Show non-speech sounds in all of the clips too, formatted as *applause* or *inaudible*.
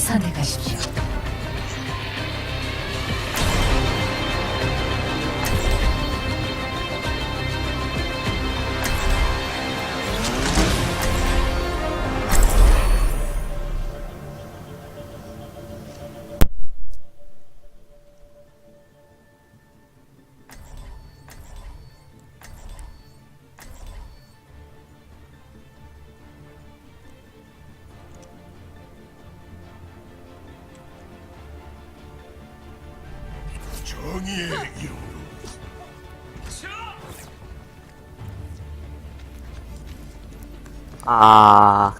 선택하십시오. 아,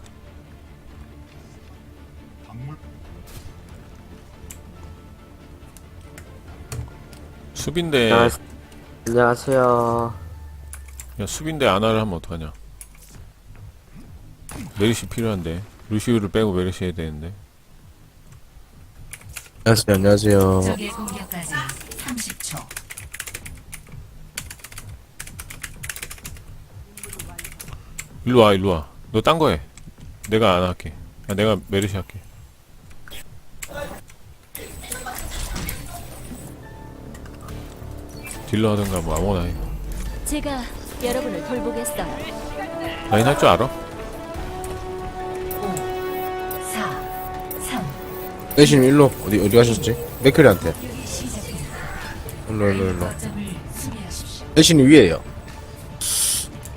안녕하- 안녕하세요. 야 수빈대 아나를 하면 어떡하냐 메르시 필요한데 루시우를 빼고 메르시 해야 되는데 안녕하세요. 안녕하세요. 적의 공격까지 30초. 일로와 일로와 너 딴 거 해 내가 안 할게 아, 내가 메르시 할게 딜러 하든가 뭐 아무거나 해 제가 여러분을 돌보겠어요. 라인 할 줄 알아? 4, 3, 대신 일로 어디 어디 가셨지? 맥클리한테. 일로 일로 일로. 거점을 수비하십시오. 대신 위에요.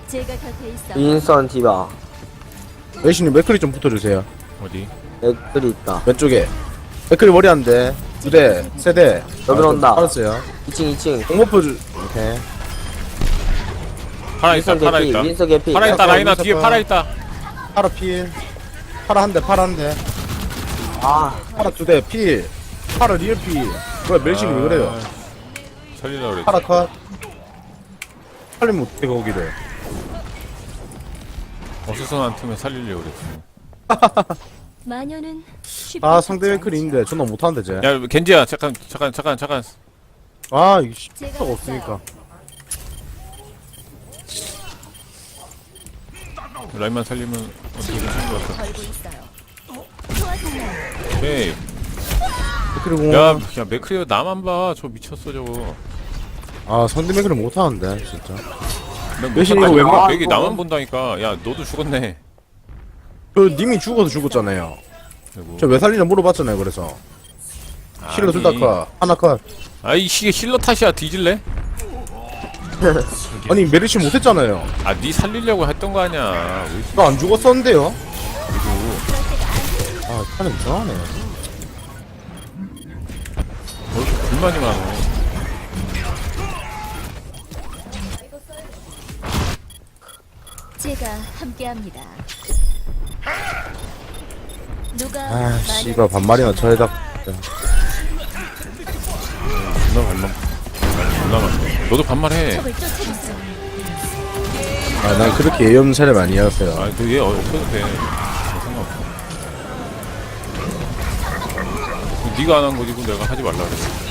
제가 곁에 있어. 윈선 디바. 대신이 맥클리 좀 붙어주세요. 어디? 맥들이 있다. 왼쪽에. 맥클리 머리 한 대, 두 대, 세 대. 여기로 온다. 알았어요. 2층 2층. 공모포 주. 오케이. 파라 있다 파라 개피. 있다 윈선 개피. 파라 있다 여기서 뒤에 봐. 파라 있다 파라 필. 파라 한 대, 파라 한 대. 아, 파라 두 대, 필. 파라 리얼 필. 뭐야, 멜신이 왜 그래요? 살리려고 그랬지 파라 컷. 살리면 어떻게 거기를. 어수선한 틈에 살리려고 그랬지 *laughs* 마녀는 쉽게 아, 상대 않죠. 있는데 존나 못하는데, 쟤. 야 겐지야 잠깐 잠깐 잠깐 잠깐 아, 제가 시프가 없으니까. 라인만 살리면 어떻게 될것 같아 걸고 있어요. 도와주세요. 오케이 공. 야, 야 맥크리어 나만 봐. 저 미쳤어 저거. 아, 상대 맥클이 못하는데, 진짜. 못한다니까. 이거 왜 막- 맥이 나만 본다니까. 야, 너도 죽었네. 그, 님이 죽어서 죽었잖아요. 아이고. 저 왜 살리냐 물어봤잖아요, 그래서. 힐러 둘다 아니. 컷. 하나 컷. 아이 씨 힐러 탓이야. 뒤질래? *laughs* 아니, 메르시 못했잖아요. 아, 네 살리려고 했던 거 아니야. 왜 나 안 죽었었는데요? 아, 차는 이상하네. 왜 이렇게 불만이 많어. 제가 함께합니다. 누가 아, 씨발, 반말이나 저에다. 존나 반말. 존나 많네. 너도 반말해. 적을 쫓아주세요. 아, 난 그렇게 예염차를 많이 해왔어요. 아, 너얘 없어도 돼. 상관없어. 네가 안 한 거지, 그럼 내가 하지 말라 그랬어.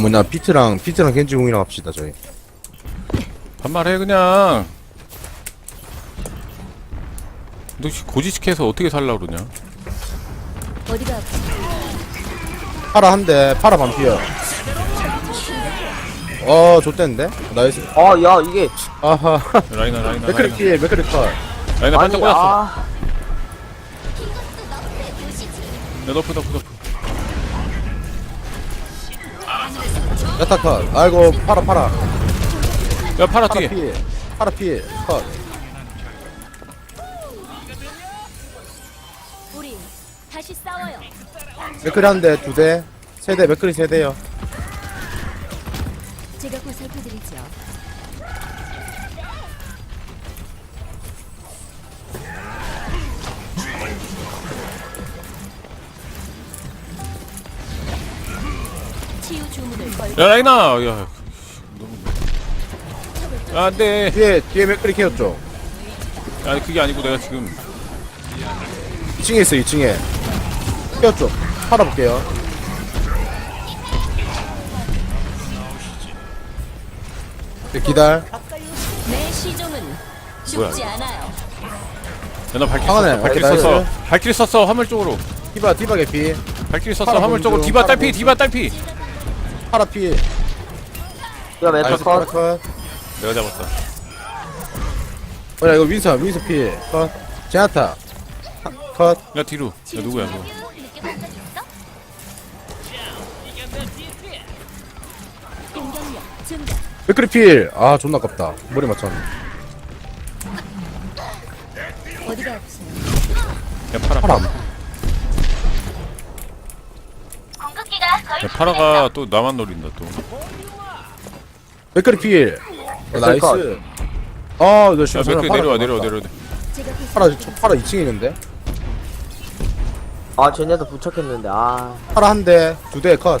뭐냐, 피트랑, 피트랑 겐지공이랑 합시다, 저희. 반말해 그냥. 너 씨, 고지식해서 어떻게 살라 그러냐? 어디가 아프지? 파라 한 대, 파라 반피어. 어, 좋댔는데? 나이스. 아, 야 이게 아하. 라이나 라이나 맥크리 라이나 피해, 맥크리 컷. 라이나 아니 반짝 꽂았어 아, 야 너프 너프 너프 야타 컷. 아이고, 파라, 파라. 야 파라 파라 뒤에 피해. 파라 피해. 컷. 우리 다시 싸워요. 맥크리 한 대, 두 대, 세 대, 맥크리 세 대요. 치유 주문을 야 라이나 야. 너무 안돼 뒤에, 뒤에 맥크리 케었죠? 아니 그게 아니고 내가 지금 2층에 있어 2층에. 뛰었죠? 팔아볼게요. 네, 기다려. 내 시종은 뭐야, 죽지 않아요. 야나 발길 화가네. 썼어 발길 나이스. 썼어. 발길 썼어 화물 쪽으로. 디바 디바 개피. 발길 썼어 화물 쪽으로. 중, 디바 딸피 디바 딸피 파라 피 이거 메타 나이스 컷 파라 컷. 내가 잡았다. 뭐야 이거 윈서 윈서 피컷. 제나타. 컷. 야 뒤로. 야 누구야 너 공격력 증가. 맥크리 필 아 존나 아깝다. 머리 맞췄네. 어디가 아프세요? 야 파라. 파라 야 파라가 또 나만 노린다 또 맥크리 필 어. 나이스 아 야, 지금 맥크 내려와 내려와 내려와 파라 저 파라 2층에 있는데 아 쟤네도 부착했는데 아 파라 한 대, 두 대 컷.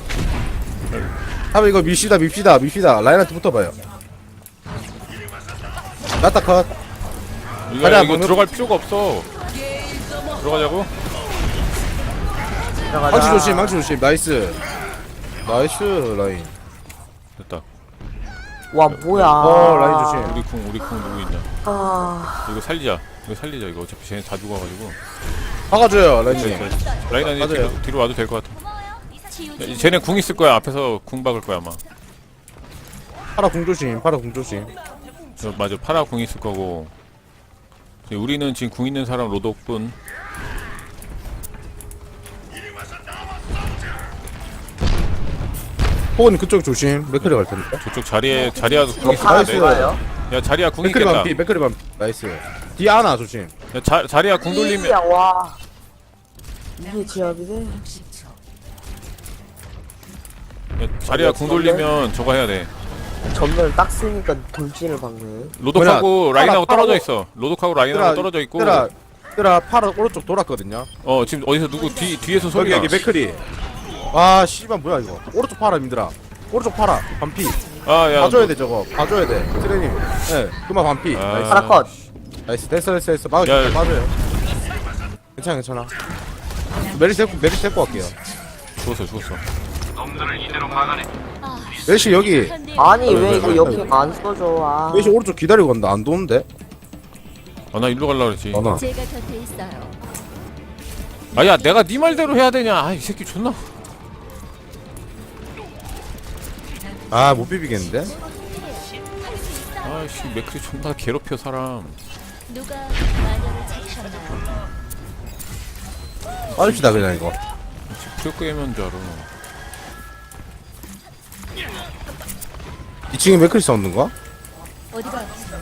하면 이거 밉시다, 밉시다, 밉시다. 라인한테 붙어봐요. 나타 컷. 이거, 자리야, 이거 방금- 들어갈 필요가 없어 들어가자고? 들어가자 망치 조심, 망치 조심. 나이스. 나이스, 라인. 됐다. 와 뭐야. 어, 라인 조심. 우리 궁 우리 궁 누구 있냐? 아. 이거 살리자. 이거 살리자. 이거 어차피 쟤네 다 죽어가지고. 박아줘요, 라인님. 라인 아니 맞아요. 뒤로, 뒤로 와도 될 것 같아. 야, 중. 쟤네 궁 있을 거야. 앞에서 궁 박을 거야 아마. 파라 궁 조심, 파라 궁 조심. 저, 맞아. 파라 궁 있을 거고. 우리는 지금 궁 있는 사람 로독뿐 호건 그쪽 조심. 맥크리 갈 텐데. 저쪽 자리에 자리야도 궁 있을 파라 나이스. 건데 죽어요 야 자리야 궁 맥크리 있겠다 반피, 맥크리 반 나이스. 뒤에 하나 조심. 야 자, 자리야 궁 돌리면 이야, 와 이게 지압이네 60초. 야, 자리야 궁 돌리면 저거 해야 돼 전멸 딱 쓰니까 돌진을 박네 로독하고 라인하고 떨어져 있어 로독하고 라인하고 떨어져 있고 뜨라, 뜨라, 파라 오른쪽 돌았거든요. 어 지금 어디서 누구 뒤 뒤에서 여기, 소리가 여기 맥크리. 아, 씨발, 뭐야, 이거. 오른쪽 파라, 님들아. 오른쪽 파라, 반피. 아야 봐줘야 돼 저거. 봐줘야 돼 트레님 예 그만 반피. 아. 나이스. 파라 컷. 나이스 됐어 됐어 됐어. 막 야. 맞아요. 괜찮아 괜찮아. 메리시 데리고 메리시 데리고 갈게요. 죽었어 죽었어. 메리시 여기. 아니 왜, 왜 왜, 이거 왜, 옆에 안 써줘? 아. 메리시 오른쪽 기다리고 간다. 안 도는데? 아 나 일로 갈라 그랬지. 어나 제가 곁에 있어요. 아야 내가 네 말대로 해야 되냐? 아 이 새끼 존나 아 못 비비겠는데 아씨 맥크리 존나 괴롭혀 사람 누가 마녀를 찾으셨나요? 빠집시다 그냥 이거 프로 게임인 줄 알아 2층에 맥크리 싸우는가? 어디가 아프세요?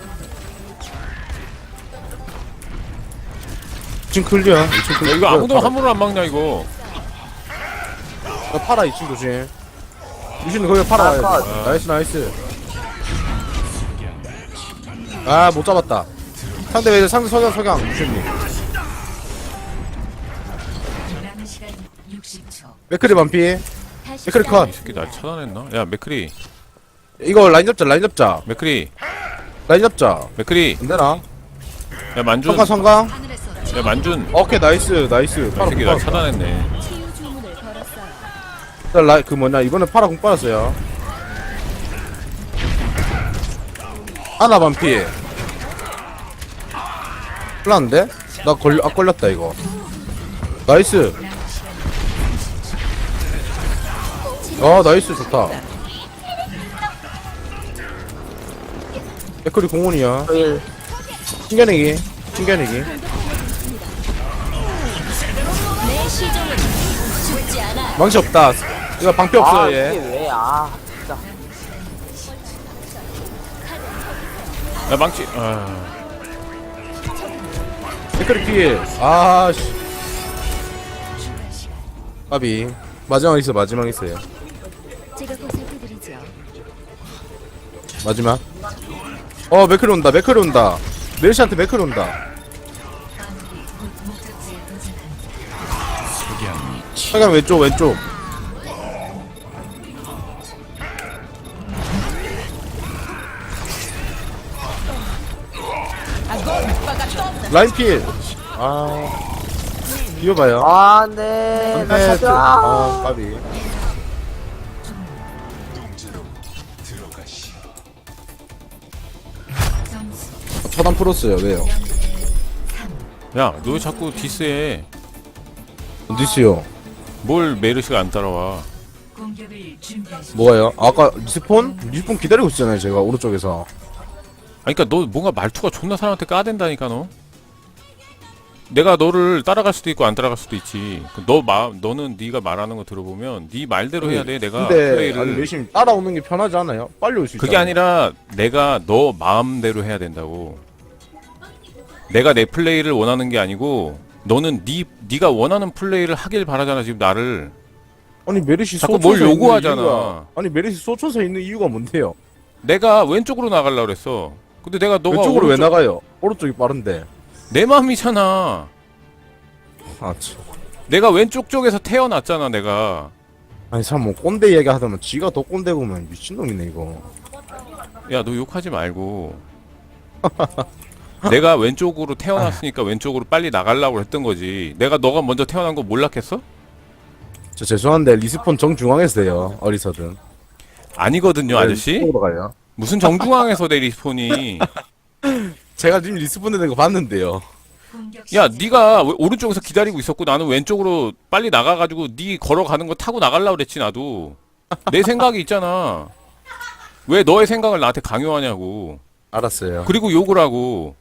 2층 클리어 2층 클리어 야 이거 아무도. 함부로 안 막냐 이거 야, 파라 2층 조심 유신은 거기 파라 아, 와야 컷. 돼. 나이스. 나이스 아 못 잡았다. 상대 왜 상대 석양 석양 유신님. 남은 시간 60초. 맥크리 반피 다시 맥크리 싸워요. 컷이 새끼 날 차단했나? 야 맥크리. 이거 라인 잡자 라인 잡자. 맥크리. 라인 잡자. 맥크리. 안 되나? 야 만준. 성강 성강 하늘에서 야 만준. 오케이 나이스 나이스. 이 새끼 공날 차단했네 빨았어 라이 그 뭐냐 이번에 파라 공 빨았어요. 하나 반피. 플란데? 나 걸려 아 걸렸다 이거. 나이스. 아 나이스 좋다. 에크리 공원이야. 조일. 튕겨내기 튕겨내기. 망치 없다 이거 방패 없어요 아얘 이게 왜아 진짜 야 망치 아 댓글이 필. 아, 씨. 까비. 마지막 있어, 마지막 있어요. 제가 보살펴드리죠. 마지막. 어, 맥클 온다, 맥클 온다. 멜시한테 맥클 온다. 도착합니다. 차량 왼쪽, 왼쪽. 라인 필. 아. 비워봐요. 아, 안 돼. 나 네, 찾아. 아, 까비. 점수 차단 풀었어요. 왜요? 야너 왜 자꾸 디스해 어디있어요? 뭘 메르시가 안 따라와 공격을 준비하십시오. 뭐가요? 아까 리스폰? 리스폰 기다리고 있잖아요. 제가 오른쪽에서. 아니 그니까 너 뭔가 말투가 존나 사람한테 까댄다니까 너 내가 너를 따라갈 수도 있고 안 따라갈 수도 있지 그너 마, 너는 네가 말하는 거 들어보면 네 말대로 해야 돼 내가 근데 플레이를 아니 열심히 따라오는 게 편하지 않아요? 빨리 올 수 있잖아요. 그게 아니라 내가 너 마음대로 해야 된다고. 내가 내 플레이를 원하는 게 아니고 너는 네 네가 원하는 플레이를 하길 바라잖아 지금 나를. 아니 메리시 자꾸 뭘 있는 요구하잖아. 이유가- 아니 메리시 쏘쳐서 있는 이유가 뭔데요? 내가 왼쪽으로 나가려고 그랬어. 근데 내가 너가 왼쪽으로 왜 오른쪽- 나가요? 오른쪽이 빠른데. 내 마음이잖아. 아 참. 내가 왼쪽 쪽에서 태어났잖아 내가. 아니 참 뭐 꼰대 이야기 하다면 지가 더 꼰대 보면 미친놈이네 이거. 야 너 욕하지 말고. *laughs* 내가 왼쪽으로 태어났으니까 왼쪽으로 빨리 나가려고 했던 거지. 내가 너가 먼저 태어난 거 몰랐겠어? 저 죄송한데 리스폰 정중앙에서 해요. 어리서든. 아니거든요, 아저씨. 가요. 무슨 정중앙에서 내 리스폰이. 제가 지금 리스폰 되는 거 봤는데요. 야, 네가 왜- 오른쪽에서 기다리고 있었고 나는 왼쪽으로 빨리 나가가지고 네 걸어가는 거 타고 나가려고 그랬지 나도. 내 생각이 있잖아. 왜 너의 생각을 나한테 강요하냐고. 알았어요. 그리고 욕을 하고.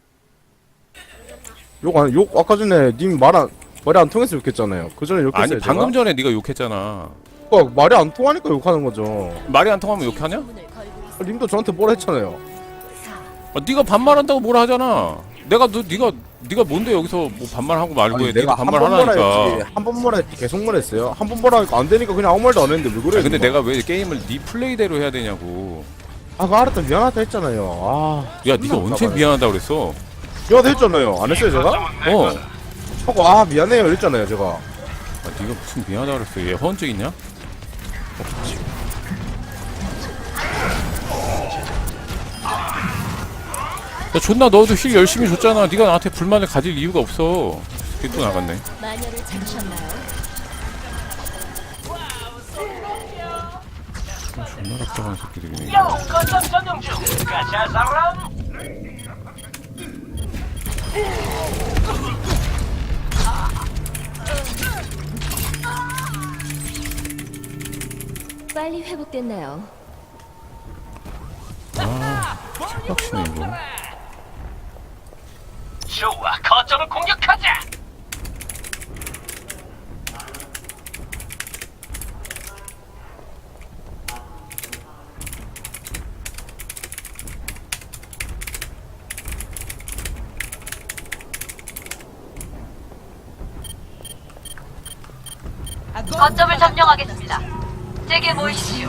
욕, 안, 욕 아까 전에 님 말 안, 말이 안 통해서 욕했잖아요. 그 전에 욕했어요. 아니 방금 전에 네가 욕했잖아. 제가? 어, 말이 안 통하니까 욕하는 거죠. 말이 안 통하면 욕하냐? 있어. 님도 저한테 뭐라 했잖아요. 아, 네가 반말한다고 뭐라 하잖아. 내가 너 네가 네가 뭔데 여기서 뭐 반말하고 말고 해. 네가 내가 한번 뭐라. 했지. 한번 뭐라 했지. 계속 뭐라 했어요. 한 번 뭐라 하니까 안 되니까 그냥 아무 말도 안 했는데 왜 그래? 아, 근데 내가 왜 게임을 네 플레이대로 해야 되냐고. 아, 그 알았다. 미안하다 했잖아요. 아. 야, 네가 언제 미안하다 그랬어? 미안하다 했잖아요. 안 했어요, 제가? 어. 하고, 아, 미안해요. 이랬잖아요, 제가. 아, 네가 무슨 미안하다 그랬어? 얘 허언증 있냐? 야 존나 너도 힐 열심히 줬잖아. 네가 나한테 불만을 가질 이유가 없어. 이게 또 나갔네. 마녀를 찾으셨나요? 존나 답답한 새끼들이네. 빨리 회복됐나요? 빡치네 이거. 좋아, 거점을 공격하자. 거점을 점령하겠습니다. 제게 모이십시오.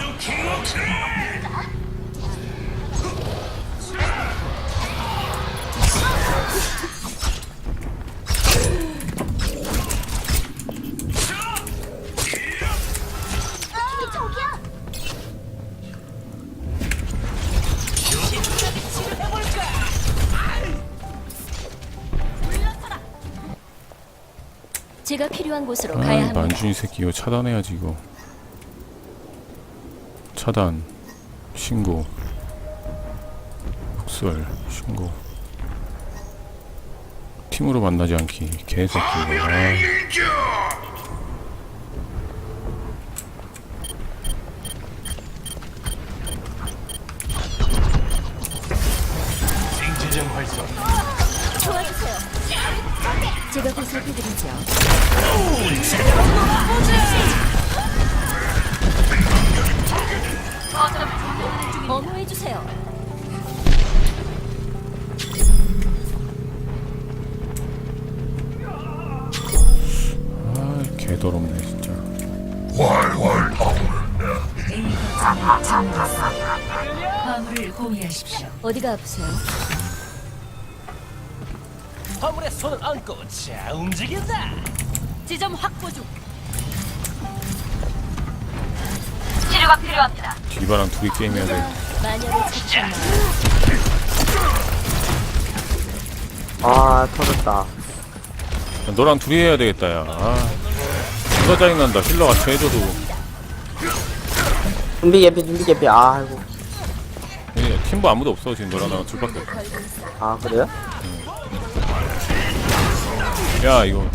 제가 필요한 곳으로 아, 가야 이 합니다. 만준이 새끼 이거 차단해야지 이거. 차단. 신고. 복설. 신고. 팀으로 만나지 않기. 개새끼 이거. 아. 도와주세요. 제가 보살펴드리죠. 어머해주세요. 아, 개더럽네 진짜. 활활 타오른다. 화물을 호위하십시오. 어디가 아프세요? 화물에 손을 얹고 자 움직인다. 지점 확보 중. 치료가 필요합니다. 딜바랑 둘이 게임해야 돼. 마녀를? 아 터졌다 너랑 둘이 해야 되겠다 야 아, 누가 짜증난다 힐러 같이 해줘도 준비 개피 준비 개피 아 아이고 예, 팀부 아무도 없어 지금 너랑 나랑 둘밖에 없어 아 그래요? 야 이거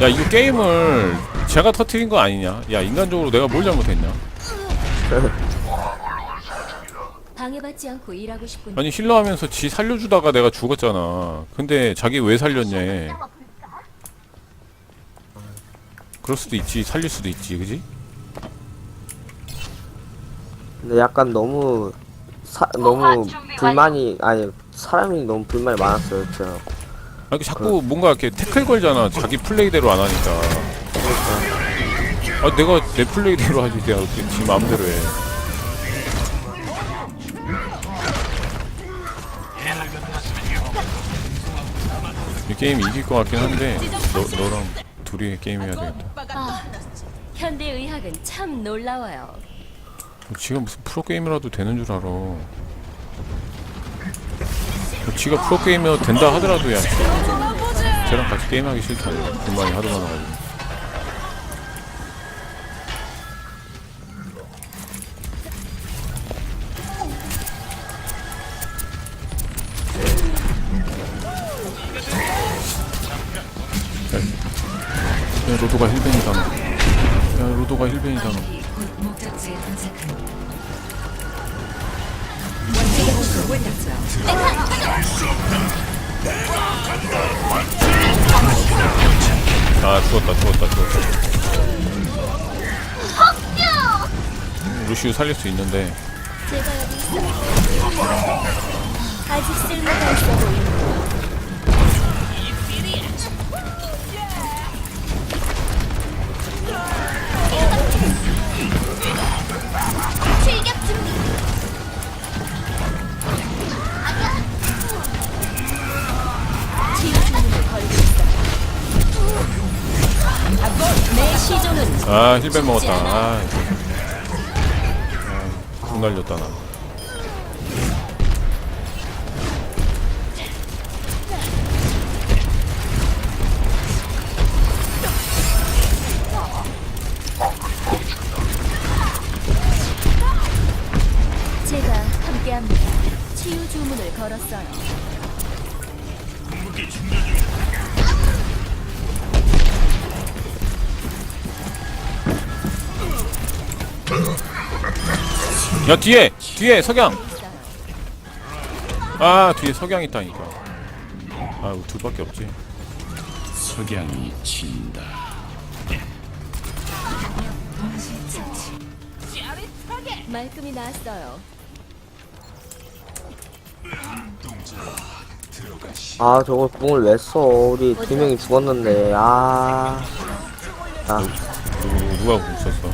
야 이거 게임을 제가 터트린 거 아니냐 야 인간적으로 내가 뭘 잘못했냐 방해받지 않고 일하고 싶군. 아니 힐러 하면서 지 살려주다가 내가 죽었잖아 근데 자기 왜 살렸냐 그럴 수도 있지 살릴 수도 있지 그지? 근데 약간 너무 사, 너무 불만이 아니 사람이 너무 불만이 많았어요 제가 아, 이렇게 자꾸 뭔가 이렇게 태클 걸잖아. 자기 플레이대로 안 하니까. 아, 내가 내 플레이대로 하지. 내가 어떻게 지 마음대로 해. 이 게임 이길 것 같긴 한데, 너, 너랑 둘이 게임 해야 되겠다. 아, 현대 의학은 참 놀라워요. 지가 무슨 프로게이머라도 되는 줄 알아. 지가 프로게이머 된다 하더라도 야, 쟤랑 같이 게임하기 싫다. 불만이 하도 많아가지고. 야, 로도가 힐벤이다. 너. 야, 로도가 힐벤이다. 너. 아 아 죽었다 죽었다 죽었다. 루시우 살릴 수 있는데. 제가 여기 있어요. 아직 쓸모가 있어 보이는 아 힐벤 먹었다. 아, 아, 국 날렸다 나 야 뒤에 뒤에 석양. 아 뒤에 석양 있다니까. 아 둘밖에 없지. 석양이 친다. 동시 처치. 말끔히 나았어요. 아 저걸 궁을 왜 써 우리 두 명이 죽었는데. 아. 아, 누가 국 썼어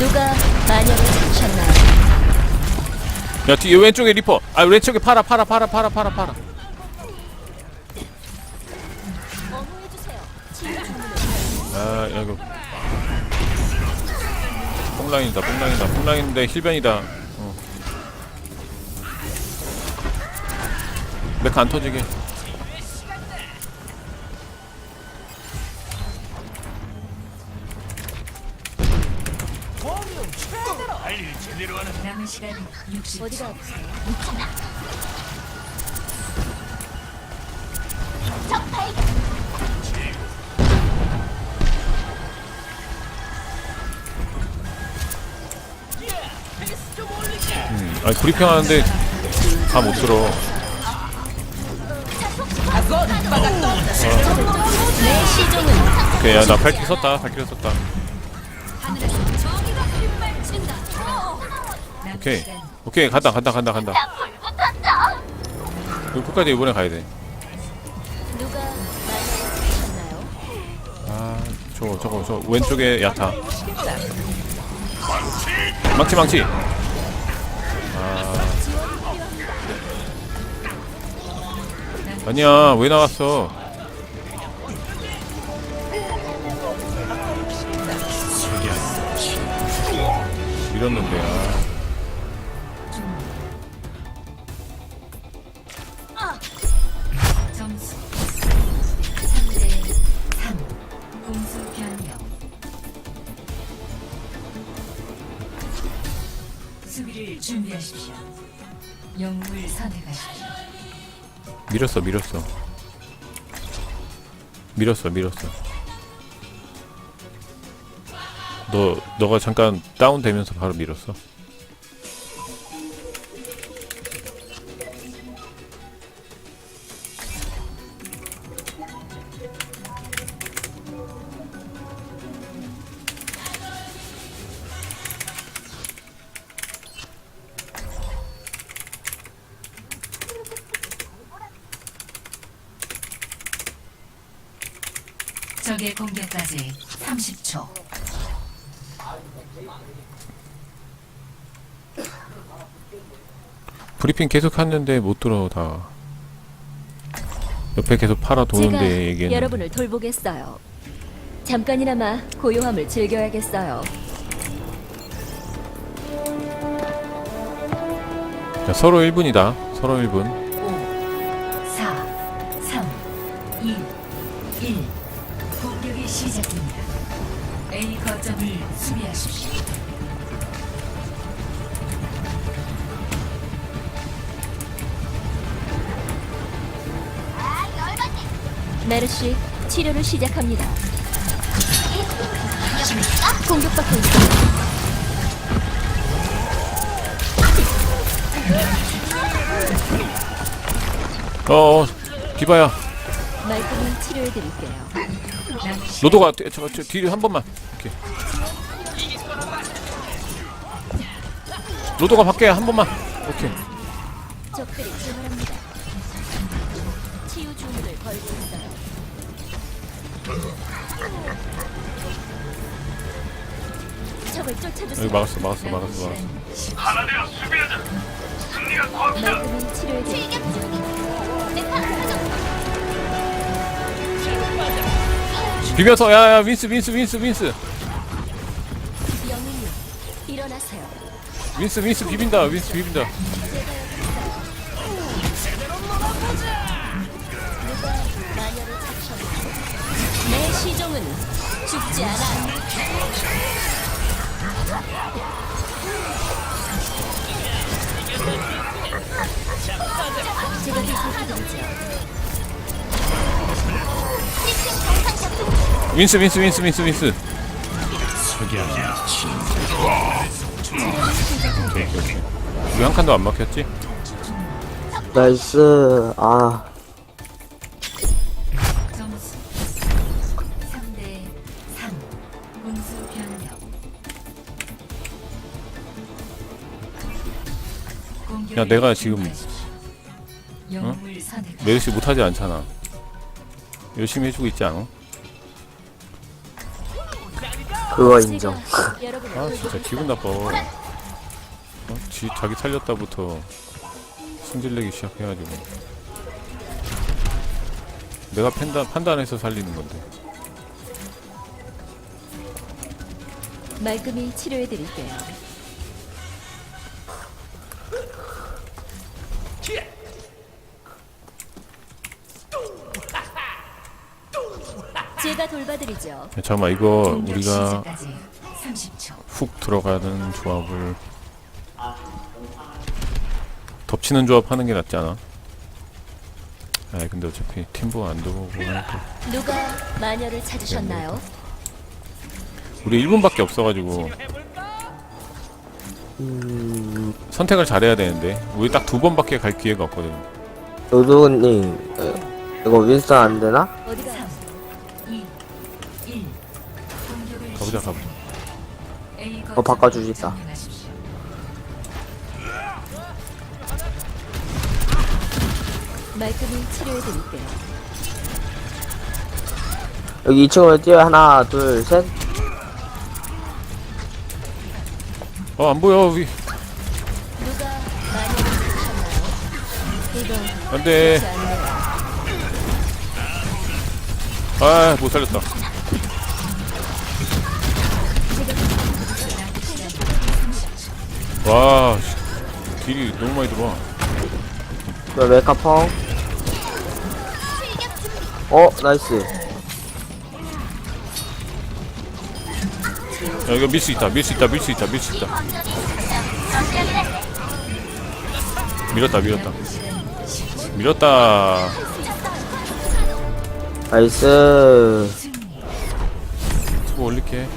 누가 마녀를 잡으셨나요? 야 뒤에 왼쪽에 리퍼. 아 왼쪽에 파라 파라 파라 파라 파라 파라 아 야, 이거 뽕라인이다 뽕라인이다. 뽕라인인데 힐변이다. 어. 메카 안 터지게 남은 시간 60초. 어디가 아프세요? 아니 브리핑 하는데 다 못 들어. 내 시종은 오케이 야 나 발길 썼다. 발길 썼다 오케이 오케이 간다 간다 간다 간다 이거 끝까지 이번에 가야 돼? 아, 저거 저거 저 왼쪽에 야타. 망치 망치. 아. 아니야 왜 나왔어? 밀었는데 아. 점수 3대 3 공수 변경. 수비를 준비하십시오. 영웅을 선택하십시오. 밀었어 밀었어. 밀었어 밀었어 너 너가 잠깐 다운 되면서 바로 밀었어 브리핑 계속 했는데 못 들어 다 옆에 계속 팔아 도는데 얘기했는데 여러분을 돌보겠어요. 잠깐이나마 고요함을 즐겨야겠어요. 자, 서로 1분이다 서로 1분 메르시 치료를 시작합니다. 공격받고 있습니다. 어 어 디바야 말끔히 치료해드릴게요. 로도가 뒤- 저, 저 뒤로 한 번만 오케이 로도가 밖에 한 번만 오케이 적들이 적을 쫓아주세요. 여기 막았어 막았어 막았어 막았어 하나 되어 수비하자. 승리가 꽉다. 말끔히 치료해드릴게요. 비벼서 야야 윈스 윈스 윈스 윈스 영웅님 일어나세요. 윈스 윈스 비빈다 윈스 비빈다 마녀를 찾으셨나요? 내 시종은 죽지 않아. 윈스 윈스 윈스 윈스 윈스. 오케이 오케이. 우리 한 칸도 안 막혔지? 나이스. 아 야, 내가 지금- 선택하십시오 메르시 못하지 않잖아. 열심히 해주고 있지 않아? 그거 인정. 아 진짜 기분 나빠. 어? 지, 자기 살렸다부터 승질내기 시작해가지고 내가 판단, 판단해서 살리는 건데. 말끔히 치료해드릴게요. 제가 돌봐드리죠. 야, 잠깐만 이거 우리가 시작까지 30초 훅 들어가는 조합을 덮치는 조합 하는 게 낫지 않아? 아 근데 어차피 팀보 안 들어오고 하니까 누가 마녀를 찾으셨나요? 우리 1분밖에 없어가지고 음 선택을 잘해야 되는데 우리 딱 두 번밖에 갈 기회가 없거든 노도님 에, 이거 윈스턴 안 되나? 어디가 가보자 가보자 어. 말끔히 치료해드릴게요. 여기 2층으로 뛰어 하나 둘셋 어 안 보여 위 누가 마녀를 찾으셨나요? 이건 안돼 않네요. 아못 살렸다 와 씨, 딜이 너무 많이 들어와. 저 메카펑. 어 나이스. 야 이거 밀 수 있다 밀 수 있다 밀 수 있다 밀 수 있다. 밀었다 밀었다. 밀었다. 나이스. 수고 올릴게